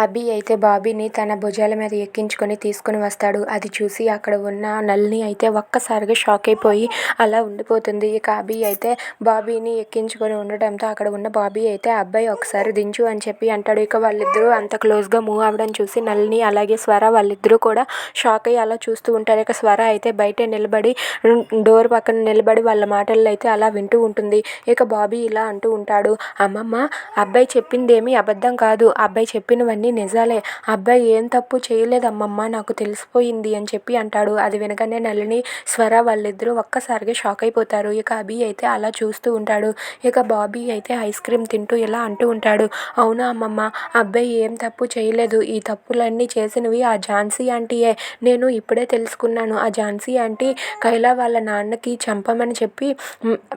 అభి అయితే బాబీని తన భుజాల మీద ఎక్కించుకొని తీసుకుని వస్తాడు. అది చూసి అక్కడ ఉన్న నల్ని అయితే ఒక్కసారిగా షాక్ అయిపోయి అలా ఉండిపోతుంది. ఇక అభి అయితే బాబీని ఎక్కించుకొని ఉండటంతో అక్కడ ఉన్న బాబీ అయితే అబ్బాయి ఒకసారి దించు అని చెప్పి అంటాడు. ఇక వాళ్ళిద్దరూ అంత క్లోజ్గా మూవ్ అవ్వడం చూసి నల్ని అలాగే స్వర వాళ్ళిద్దరూ కూడా షాక్ అయ్యి అలా చూస్తూ ఉంటారు. ఇక స్వర అయితే బయట నిలబడి డోర్ పక్కన నిలబడి వాళ్ళ మాటల్లో అయితే అలా వింటూ ఉంటుంది. ఇక బాబీ ఇలా అంటూ ఉంటాడు అమ్మమ్మ అబ్బాయి చెప్పిందేమీ అబద్ధం కాదు. అబ్బాయి చెప్పినవన్నీ నిజాలే అబ్బాయి ఏం తప్పు చేయలేదమ్మమ్మ నాకు తెలిసిపోయింది అని చెప్పి అంటాడు. అది వినగానే నళిని స్వర వాళ్ళిద్దరూ ఒక్కసారిగా షాక్ అయిపోతారు. ఇక అభి అయితే అలా చూస్తూ ఉంటాడు. ఇక బాబీ అయితే ఐస్ క్రీమ్ తింటూ ఇలా అంటూ ఉంటాడు. అవునా అమ్మమ్మ అబ్బాయి ఏం తప్పు చేయలేదు. ఈ తప్పులన్నీ చేసినవి ఆ ఝాన్సీ ఆంటీయే. నేను ఇప్పుడే తెలుసుకున్నాను. ఆ ఝాన్సీ ఆంటీ కైలా వాళ్ళ నాన్నకి చంపమని చెప్పి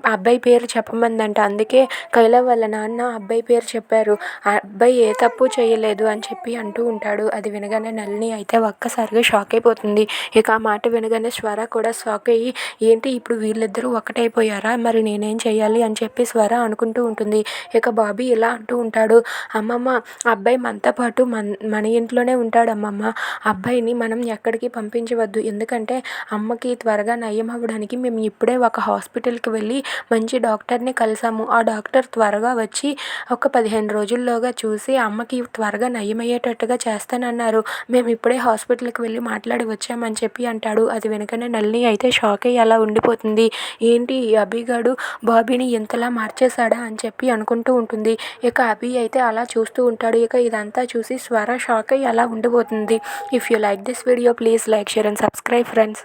అబ్బాయి పేరు చెప్పమందంట. అందుకే కైలా వాళ్ళ నాన్న అబ్బాయి పేరు చెప్పారు. ఆ అబ్బాయి ఏ తప్పు చేయలేదు అని అని చెప్పి అంటూ ఉంటాడు. అది వినగానే నళిని అయితే ఒక్కసారిగా షాక్ అయిపోతుంది. ఇక ఆ మాట వినగానే స్వర కూడా షాక్ అయ్యి ఏంటి ఇప్పుడు వీళ్ళిద్దరూ ఒకటైపోయారా? మరి నేనేం చేయాలి అని చెప్పి స్వర అనుకుంటూ ఉంటుంది. ఇక బాబీ ఇలా అంటూ ఉంటాడు. అమ్మమ్మ అబ్బాయి మనతో పాటు మన మన ఇంట్లోనే ఉంటాడు అమ్మమ్మ. అబ్బాయిని మనం ఎక్కడికి పంపించవద్దు. ఎందుకంటే అమ్మకి త్వరగా నయం అవ్వడానికి మేము ఇప్పుడే ఒక హాస్పిటల్కి వెళ్ళి మంచి డాక్టర్ని కలిసాము. ఆ డాక్టర్ త్వరగా వచ్చి ఒక పదిహేను రోజుల్లోగా చూసి అమ్మకి త్వరగా నయమయ్యేటట్టుగా చేస్తానన్నారు. మేము ఇప్పుడే హాస్పిటల్కి వెళ్ళి మాట్లాడి వచ్చామని చెప్పి అంటాడు. అది వెనకనే నళిని అయితే షాక్ అయ్యి అలా ఉండిపోతుంది. ఏంటి ఈ అభిగాడు బాబీని ఇంతలా మార్చేశాడా అని చెప్పి అనుకుంటూ ఉంటుంది. ఇక అభి అయితే అలా చూస్తూ ఉంటాడు. ఇక ఇదంతా చూసి స్వర షాక్ అయ్యి అలా ఉండిపోతుంది. If you like this video please like share and subscribe friends